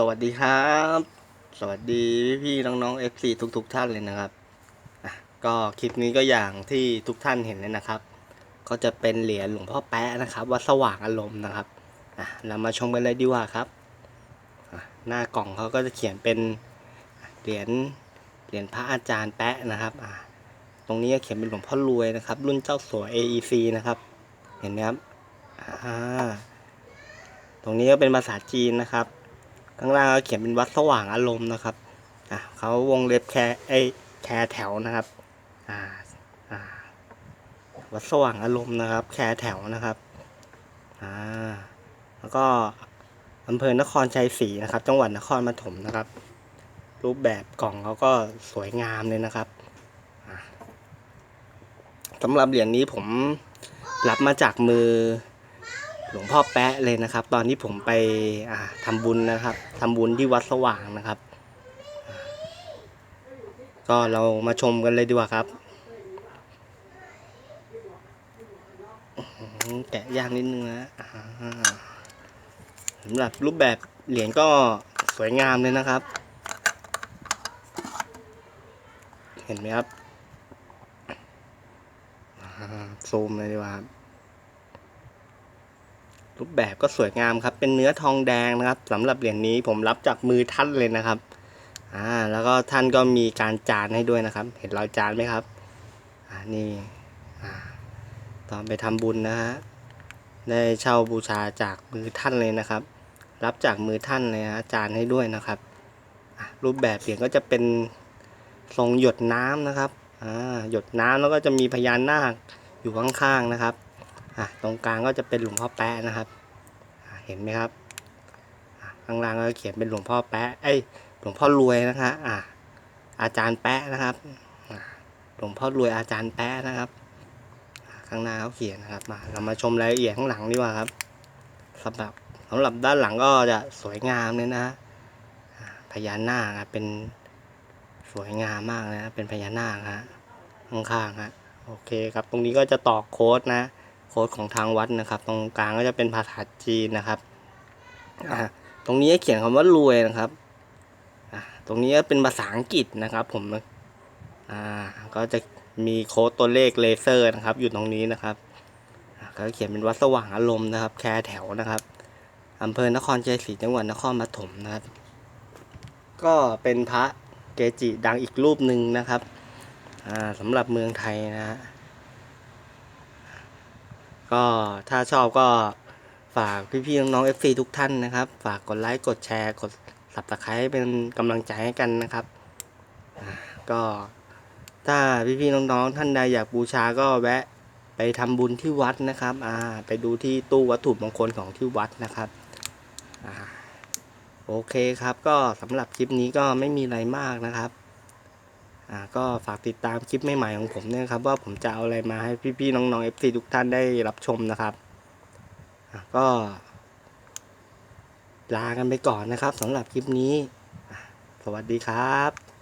สวัสดีครับ สวัสดีพี่ๆน้องๆ FC ทุกๆท่านเลยนะครับก็คลิปนี้ก็อย่างที่ทุกท่านเห็นเลยนะครับ ก็จะเป็นเหรียญหลวงพ่อแป๊ะนะครับวัดสว่างอารมณ์นะครับเรามาชมกันเลยดีกว่าครับหน้ากล่องเขาก็จะเขียนเป็นเหรียญเหรียญพระอาจารย์แป๊ะนะครับตรงนี้เขียนเป็นหลวงพ่อรวยนะครับ รุ่นเจ้าสัว AEC นะครับ เห็นไหมครับตรงนี้ก็เป็นภาษาจีนนะครับ ข้างล่างก็เขียนเป็นวัดสว่างอารมณ์นะครับอะเขาวงเล็บแคร์ไอแคร์แถวนะครับอ่าอ่าวัดสว่างอารมณ์นะครับแคร์แถวนะครับอ่าแล้วก็อำเภอนครชัยศรีนะครับ จังหวัดนครปฐมนะครับ รูปแบบกล่องเขาก็สวยงามเลยนะครับสำหรับเหรียญนี้ผมรับมาจากมือ หลวงพ่อแป๊ะเลยนะครับ ตอนที่ผมไปอ่าทำบุญนะครับทำบุญที่วัดสว่างนะครับ ก็เรามาชมกันเลยดีกว่าครับ แกะยากนิดนึงนะสำหรับรูปแบบเหรียญก็สวยงามเลยนะครับ เห็นไหมครับซูมเลยดีกว่าครับ รูปแบบก็สวยงามครับ เป็นเนื้อทองแดงนะครับสำหรับเหรียญนี้ผมรับจากมือท่านเลยนะครับ อ่า แล้วก็ท่านก็มีการจานให้ด้วยนะครับ เห็นรอยจานไหมครับ อ่า นี่ อ่า ตอนไปทำบุญนะฮะ ได้เช่าบูชาจากมือท่านเลยนะครับ รับจากมือท่านเลยนะจานให้ด้วยนะครับ รูปแบบเหรียญก็จะเป็นทรงหยดน้ำนะครับ อ่า หยดน้ำแล้วก็จะมีพญานาคอยู่ข้างๆนะครับ อะตรงกลางก็จะเป็นหลวงพ่อแป๊ะนะครับเห็นไหมครับข้างล่างก็เขียนเป็นหลวงพ่อแป๊ะเอ้ยหลวงพ่อรวยนะคะอะอาจารย์แป๊ะนะครับหลวงพ่อรวยอาจารย์แป๊ะนะครับข้างหน้าเขาเขียนนะครับมาเรามาชมรายละเอียดข้างหลังดีกว่าครับสำหรับสำหรับด้านหลังก็จะสวยงามเลยนะอะพญานาคเป็นสวยงามมากนะเป็นพญานาคฮะข้างๆฮะโอเคครับตรงนี้ก็จะต่อโค้ดนะ โค้ดของทางวัดนะครับ ตรงกลางก็จะเป็นภาษาจีนนะครับอ่าตรงนี้เขียนคำว่ารวยนะครับอ่าตรงนี้ก็เป็นภาษาอังกฤษนะครับ ผมอ่าก็จะมีโค้ดตัวเลขเลเซอร์นะครับ อยู่ตรงนี้นะครับอ่าก็เขียนเป็นวัดสว่างอารมณ์นะครับ แคร์แถวนะครับอำเภอนครชัยศรีจังหวัดนครปฐมนะครับ ก็เป็นพระเกจิดังอีกรูปหนึ่งนะครับอ่าสำหรับเมืองไทยนะฮะ ก็ถ้าชอบก็ฝากพี่ๆน้องๆ FC ทุกท่านนะครับ ฝากกดไลค์กดแชร์กด subscribe เป็นกำลังใจให้กันนะครับก็ถ้าพี่ๆน้องๆท่านใดอยากบูชาก็แวะไปทำบุญที่วัดนะครับอ่าไปดูที่ตู้วัตถุมงคลของที่วัดนะครับอ่าโอเคครับก็สำหรับคลิปนี้ก็ไม่มีอะไรมากนะครับ ก็ฝากติดตามคลิปใหม่ๆของผมเนี่ยนะครับว่าผมจะเอาอะไรมาให้พี่ๆน้องๆ FC ทุกท่านได้รับชมนะครับก็ ลากันไปก่อนนะครับสำหรับคลิปนี้ สวัสดีครับ